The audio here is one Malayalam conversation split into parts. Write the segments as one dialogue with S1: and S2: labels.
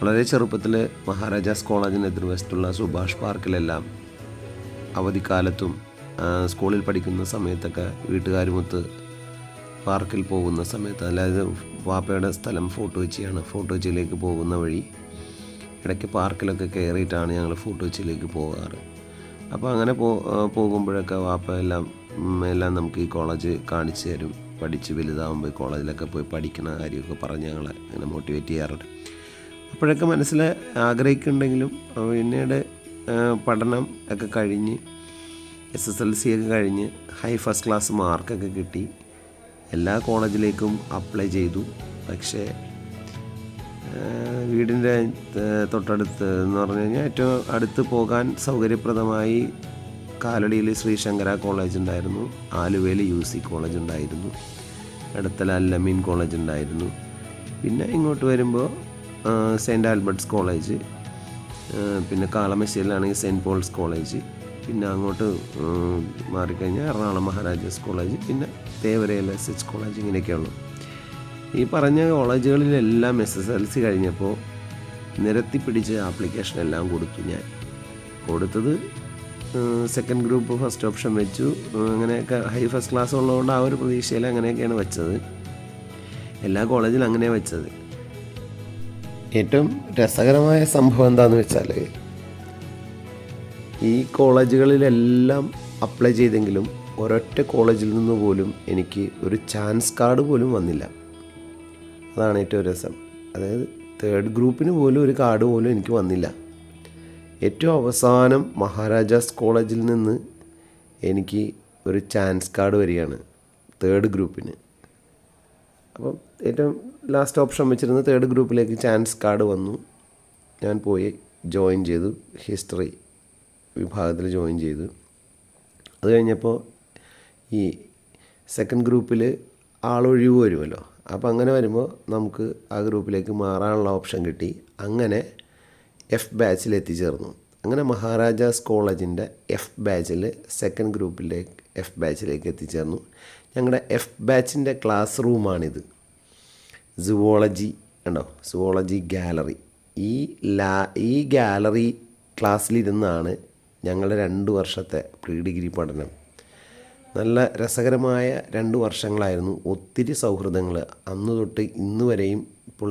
S1: വളരെ ചെറുപ്പത്തിൽ മഹാരാജാസ് കോളേജിന് എതിർവശത്തുള്ള സുഭാഷ് പാർക്കിലെല്ലാം അവധിക്കാലത്തും സ്കൂളിൽ പഠിക്കുന്ന സമയത്തൊക്കെ വീട്ടുകാരുമൊത്ത് പാർക്കിൽ പോകുന്ന സമയത്ത് അതായത് വാപ്പയുടെ സ്ഥലം ഫോട്ടോ വെച്ചിയാണ്. ഫോട്ടോ കൊച്ചിയിലേക്ക് പോകുന്ന വഴി ഇടയ്ക്ക് പാർക്കിലൊക്കെ കയറിയിട്ടാണ് ഞങ്ങൾ ഫോട്ടോ കൊച്ചിയിലേക്ക് പോകാറ്. അപ്പോൾ അങ്ങനെ പോ പോകുമ്പോഴൊക്കെ വാപ്പ എല്ലാം എല്ലാം നമുക്ക് ഈ കോളേജ് കാണിച്ചു തരും. പഠിച്ച് വലുതാകുമ്പോൾ കോളേജിലൊക്കെ പോയി പഠിക്കണ കാര്യമൊക്കെ പറഞ്ഞ് ഞങ്ങളെ ഇങ്ങനെ മോട്ടിവേറ്റ് ചെയ്യാറുണ്ട്. അപ്പോഴൊക്കെ മനസ്സിൽ ആഗ്രഹിക്കുന്നുണ്ടെങ്കിലും പിന്നീട് പഠനം ഒക്കെ കഴിഞ്ഞ് എസ് എസ് എൽ സി ഒക്കെ കഴിഞ്ഞ് ഹൈ ഫസ്റ്റ് ക്ലാസ് മാർക്കൊക്കെ കിട്ടി. എല്ലാ കോളേജിലേക്കും അപ്ലൈ ചെയ്തു. പക്ഷേ വീടിന്റെ തൊട്ടടുത്ത് എന്ന് പറഞ്ഞു കഴിഞ്ഞാൽ ഏറ്റവും അടുത്ത് പോകാൻ സൗകര്യപ്രദമായി കാലടിയിൽ ശ്രീശങ്കര കോളേജ് ഉണ്ടായിരുന്നു. ആലുവയിൽ യു സി കോളേജ് ഉണ്ടായിരുന്നു. അടുത്തല അല്ലമീൻ കോളേജ് ഉണ്ടായിരുന്നു. പിന്നെ ഇങ്ങോട്ട് വരുമ്പോൾ സെന്റ് ആൽബർട്ട്സ് കോളേജ് പിന്നെ കാളമശ്ശേരിയിലാണെങ്കിൽ സെന്റ് പോൾസ് കോളേജ് പിന്നെ അങ്ങോട്ട് മാറിക്കഴിഞ്ഞാൽ എറണാകുളം മഹാരാജാസ് കോളേജ് പിന്നെ തേവരയിൽ എസ് എച്ച് കോളേജ് ഇങ്ങനെയൊക്കെയുള്ളു ഈ പറഞ്ഞ കോളേജുകളിലെല്ലാം എസ് എസ് എൽ സി കഴിഞ്ഞപ്പോൾ നിരത്തി പിടിച്ച് ആപ്ലിക്കേഷൻ എല്ലാം കൊടുത്തു ഞാൻ. കൊടുത്തത് സെക്കൻഡ് ഗ്രൂപ്പ് ഫസ്റ്റ് ഓപ്ഷൻ വെച്ചു. അങ്ങനെയൊക്കെ ഹൈ ഫസ്റ്റ് ക്ലാസ് ഉള്ളതുകൊണ്ട് ആ ഒരു പ്രതീക്ഷയിൽ അങ്ങനെയൊക്കെയാണ് വെച്ചത്. എല്ലാ കോളേജിലും അങ്ങനെയാണ് വെച്ചത്. ഏറ്റവും രസകരമായ സംഭവം എന്താണെന്ന് വെച്ചാൽ ഈ കോളേജുകളിലെല്ലാം അപ്ലൈ ചെയ്തെങ്കിലും ഒരൊറ്റ കോളേജിൽ നിന്ന് പോലും എനിക്ക് ഒരു ചാൻസ് കാർഡ് പോലും വന്നില്ല. അതാണ് ഏറ്റവും രസം. അതായത് തേർഡ് ഗ്രൂപ്പിന് പോലും ഒരു കാർഡ് പോലും എനിക്ക് വന്നില്ല. ഏറ്റവും അവസാനം മഹാരാജാസ് കോളേജിൽ നിന്ന് എനിക്ക് ഒരു ചാൻസ് കാർഡ് വരികയാണ് തേർഡ് ഗ്രൂപ്പിന്. അപ്പം ഏറ്റവും ലാസ്റ്റ് ഓപ്ഷൻ വെച്ചിരുന്ന തേർഡ് ഗ്രൂപ്പിലേക്ക് ചാൻസ് കാർഡ് വന്നു. ഞാൻ പോയി ജോയിൻ ചെയ്തു. ഹിസ്റ്ററി വിഭാഗത്തിൽ ജോയിൻ ചെയ്തു. അത് കഴിഞ്ഞപ്പോൾ ഈ സെക്കൻഡ് ഗ്രൂപ്പിൽ ആളൊഴിവ് വരുമല്ലോ. അപ്പോൾ അങ്ങനെ വരുമ്പോൾ നമുക്ക് ആ ഗ്രൂപ്പിലേക്ക് മാറാനുള്ള ഓപ്ഷൻ കിട്ടി. അങ്ങനെ എഫ് ബാച്ചിൽ എത്തിച്ചേർന്നു. അങ്ങനെ മഹാരാജാസ് കോളേജിന്റെ എഫ് ബാച്ചിൽ സെക്കൻഡ് ഗ്രൂപ്പിലേക്ക് എഫ് ബാച്ചിലേക്ക് എത്തിച്ചേർന്നു. ഞങ്ങളുടെ എഫ് ബാച്ചിന്റെ ക്ലാസ് റൂമാണിത് സുവോളജി ഉണ്ടോ സുവോളജി ഗാലറി ഈ ലാ ഈ ഗാലറി ക്ലാസ്സിലിരുന്നാണ് ഞങ്ങളുടെ രണ്ട് വർഷത്തെ പ്രീ ഡിഗ്രി പഠനം. നല്ല രസകരമായ രണ്ട് വർഷങ്ങളായിരുന്നു. ഒത്തിരി സൗഹൃദങ്ങൾ അന്ന് തൊട്ട് ഇന്ന് വരെയും ഇപ്പോൾ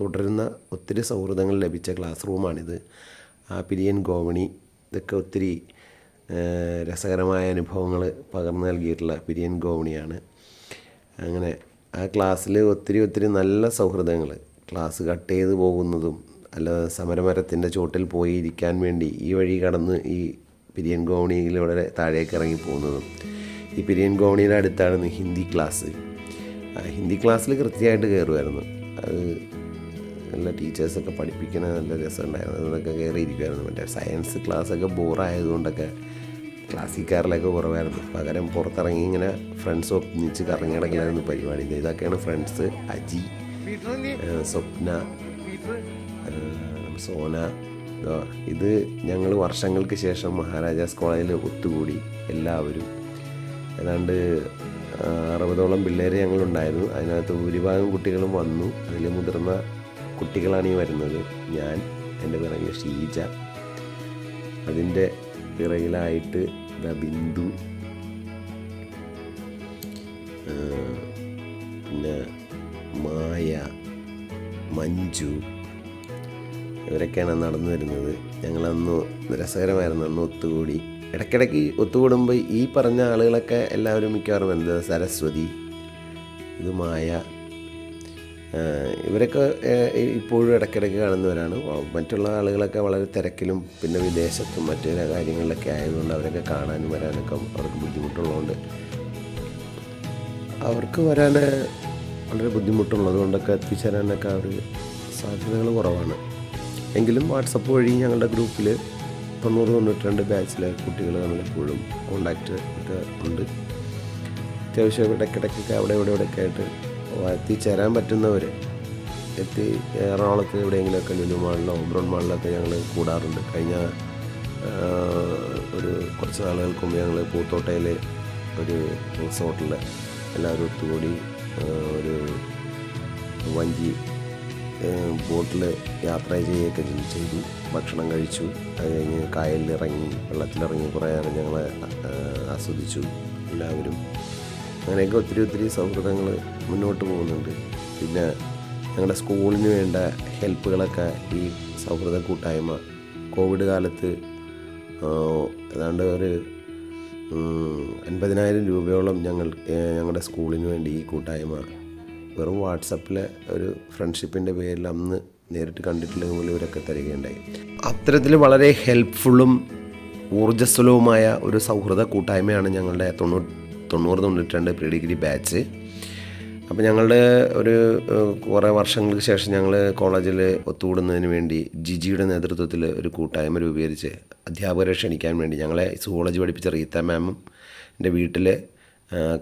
S1: തുടരുന്ന ഒത്തിരി സൗഹൃദങ്ങൾ ലഭിച്ച ക്ലാസ് റൂമാണിത് ആ പിരിയൻ ഗോവണി ഇതൊക്കെ ഒത്തിരി രസകരമായ അനുഭവങ്ങൾ പകർന്നു നൽകിയിട്ടുള്ള പിരിയൻ ഗോവണിയാണ്. അങ്ങനെ ആ ക്ലാസ്സിൽ ഒത്തിരി ഒത്തിരി നല്ല സൗഹൃദങ്ങൾ ക്ലാസ് കട്ട് ചെയ്ത് പോകുന്നതും അല്ല സമരമരത്തിന്റെ ചോട്ടിൽ പോയി ഇരിക്കാൻ വേണ്ടി ഈ വഴി കടന്ന് ഈ പിരിയൻ ഗോവണിയിലൂടെ താഴേക്ക് ഇറങ്ങി പോകുന്നതും ഈ പിരിയൻ ഗോവണിയുടെ അടുത്താണ് ഹിന്ദി ക്ലാസ്. ഹിന്ദി ക്ലാസ്സിൽ കൃത്യമായിട്ട് കയറുമായിരുന്നു. അത് നല്ല ടീച്ചേഴ്സൊക്കെ പഠിപ്പിക്കണ നല്ല രസമുണ്ടായിരുന്നു. അതൊക്കെ കയറിയിരിക്കുമായിരുന്നു മറ്റേ സയൻസ് ക്ലാസ്സൊക്കെ ബോറായതുകൊണ്ടൊക്കെ ക്ലാസ്സിക്കാരിലൊക്കെ കുറവായിരുന്നു. പകരം പുറത്തിറങ്ങി ഇങ്ങനെ ഫ്രണ്ട്സ് ഒന്നിച്ച് കറങ്ങി നടക്കലായിരുന്നു പരിപാടി ഇതൊക്കെയാണ് ഫ്രണ്ട്സ് അജി സ്വപ്ന സോന ഇത് ഞങ്ങൾ വർഷങ്ങൾക്ക് ശേഷം മഹാരാജാസ് കോളേജിൽ ഒത്തുകൂടി എല്ലാവരും. ഏതാണ്ട് അറുപതോളം പിള്ളേർ ഞങ്ങളുണ്ടായിരുന്നു. അതിനകത്ത് ഭൂരിഭാഗം കുട്ടികളും വന്നു. അതിൽ മുതിർന്ന കുട്ടികളാണ് ഈ വരുന്നത്. ഞാൻ എന്റെ പിറകിൽ ഷീജ. അതിന്റെ പിറകിലായിട്ട് ദ ബിന്ദു. പിന്നെ മായ മഞ്ജു. ഇവരൊക്കെയാണ് നടന്നു വരുന്നത്. ഞങ്ങളന്ന് രസകരമായിരുന്നു അന്ന് ഒത്തുകൂടി. ഇടയ്ക്കിടയ്ക്ക് ഒത്തുകൂടുമ്പോൾ ഈ പറഞ്ഞ ആളുകളൊക്കെ എല്ലാവരും മിക്കവാറും എന്ത്? സരസ്വതി. ഇത് മായ. ഇവരൊക്കെ ഇപ്പോഴും ഇടയ്ക്കിടയ്ക്ക് കാണുന്നവരാണ്. മറ്റുള്ള ആളുകളൊക്കെ വളരെ തിരക്കിലും പിന്നെ വിദേശത്തും മറ്റു കാര്യങ്ങളിലൊക്കെ ആയതുകൊണ്ട് അവരൊക്കെ കാണാനും വരാനൊക്കെ അവർക്ക് ബുദ്ധിമുട്ടുള്ളതുകൊണ്ട്. അവർക്ക് വരാൻ വളരെ ബുദ്ധിമുട്ടുള്ളത് കൊണ്ടൊക്കെ എത്തിച്ചേരാനൊക്കെ അവർ സാധ്യതകൾ കുറവാണ്. എങ്കിലും വാട്സപ്പ് വഴി ഞങ്ങളുടെ ഗ്രൂപ്പിൽ തൊണ്ണൂറ് തൊണ്ണൂറ്റി രണ്ട് ബാച്ചിലെ കുട്ടികൾ നമ്മളെപ്പോഴും കോണ്ടാക്റ്റ് ഒക്കെ ഉണ്ട്. അത്യാവശ്യം ഇടയ്ക്കിടയ്ക്കൊക്കെ അവിടെ ഇവിടെ ഇവിടെയൊക്കെ ആയിട്ട് എത്തിച്ചേരാൻ പറ്റുന്നവർ എത്തി എറണാകുളത്ത് എവിടെയെങ്കിലുമൊക്കെ ലുലു മാളിലോ ഒബ്രോൺ മാളിലൊക്കെ ഞങ്ങൾ കൂടാറുണ്ട്. കഴിഞ്ഞ ഒരു കുറച്ച് നാളുകൾക്ക് മുമ്പ് ഞങ്ങൾ പൂത്തോട്ടയിൽ ഒരു റിസോർട്ടിൽ എല്ലാവരും ഒത്തുകൂടി ഒരു വഞ്ചി ബോട്ടിൽ യാത്ര ചെയ്യുകയൊക്കെ ചെയ്തു. ഭക്ഷണം കഴിച്ചു. അത് കഴിഞ്ഞ് കായലിൽ ഇറങ്ങി വെള്ളത്തിലിറങ്ങി കുറേ ഞങ്ങൾ ആസ്വദിച്ചു. എല്ലാവരും അങ്ങനെയൊക്കെ ഒത്തിരി ഒത്തിരി സൗഹൃദങ്ങൾ മുന്നോട്ട് പോകുന്നുണ്ട്. പിന്നെ ഞങ്ങളുടെ സ്കൂളിന് വേണ്ട ഹെൽപ്പുകളൊക്കെ ഈ സൗഹൃദ കൂട്ടായ്മ കോവിഡ് കാലത്ത് ഏതാണ്ട് ഒരു അൻപതിനായിരം രൂപയോളം ഞങ്ങൾ ഞങ്ങളുടെ സ്കൂളിന് വേണ്ടി ഈ കൂട്ടായ്മ വെറും വാട്സപ്പിലെ ഒരു ഫ്രണ്ട്ഷിപ്പിന്റെ പേരിൽ അന്ന് നേരിട്ട് കണ്ടിട്ടുള്ളത് പോലും ഇവരൊക്കെ തരികയുണ്ടായി. അത്തരത്തിൽ വളരെ ഹെൽപ്ഫുള്ളും ഊർജസ്വലവുമായ ഒരു സൗഹൃദ കൂട്ടായ്മയാണ് ഞങ്ങളുടെ തൊണ്ണൂറ് തൊണ്ണൂറ് തൊണ്ണൂറ്റി രണ്ട് പ്രീ ഡിഗ്രി ബാച്ച് അപ്പോൾ ഞങ്ങളുടെ ഒരു കുറേ വർഷങ്ങൾക്ക് ശേഷം ഞങ്ങൾ കോളേജിൽ ഒത്തുകൂടുന്നതിന് വേണ്ടി ജിജിയുടെ നേതൃത്വത്തിൽ ഒരു കൂട്ടായ്മ രൂപീകരിച്ച് അധ്യാപകരെ ക്ഷണിക്കാൻ വേണ്ടി ഞങ്ങളെ സുവോളജി പഠിപ്പിച്ച റീത്ത മാമും എന്റെ വീട്ടിൽ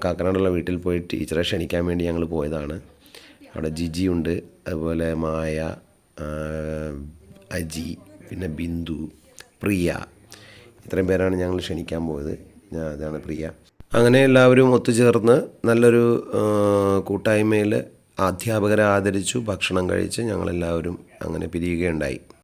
S1: കാക്കനാടുള്ള വീട്ടിൽ പോയി ടീച്ചറെ ക്ഷണിക്കാൻ വേണ്ടി ഞങ്ങൾ പോയതാണ്. അവിടെ ജിജി ഉണ്ട് അതുപോലെ മായ അജി പിന്നെ ബിന്ദു പ്രിയ ഇത്രയും പേരാണ് ഞങ്ങൾ ക്ഷണിക്കാൻ പോയത്. ഞാൻ അതാണ് പ്രിയ. അങ്ങനെ എല്ലാവരും ഒത്തുചേർന്ന് നല്ലൊരു കൂട്ടായ്മയിൽ അധ്യാപകരെ ആദരിച്ചു ഭക്ഷണം കഴിച്ച് ഞങ്ങളെല്ലാവരും അങ്ങനെ പിരിയുകയുണ്ടായി.